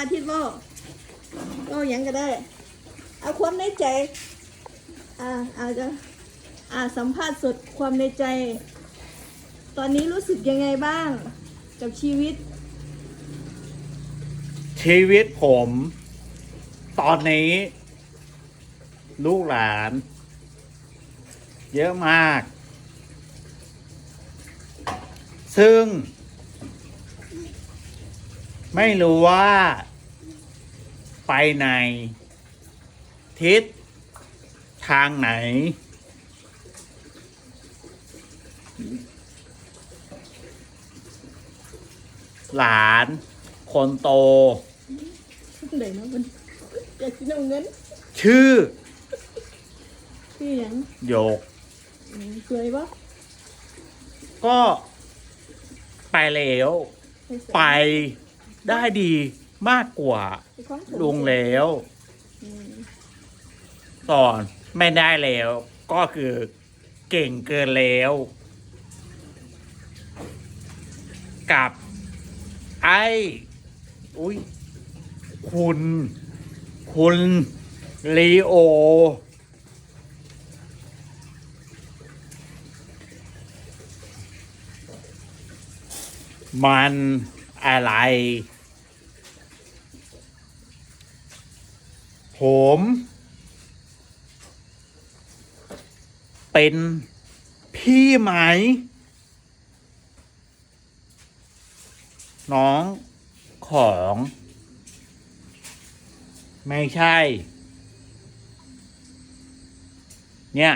อาทิตย์ว่าก็ยังก็ได้ เอาความในใจ อ่าอาจจะอ่าสัมภาษณ์สดความในใจ ตอนนี้รู้สึกยังไงบ้าง กับชีวิต ชีวิตผม ตอนนี้ ลูกหลาน เยอะมาก ซึ่ง ไม่รู้ว่า ไปใน ทิศทางไหน หลาน คนโตเดี๋ยวนะมันอยากกินเอาเงินชื่อพี่ยังโยก อืมสวยปะก็ไปแล้ว ไปได้ดี มากกว่าลุงแล้วอืมตอนไม่ได้แล้ว ก็คือเก่งเกินแล้ว กับ ไอ้อุ้ยคุณ คุณลีโอ มันอะไร ผม เป็นพี่ไหม น้องของ ไม่ใช่ เนี่ย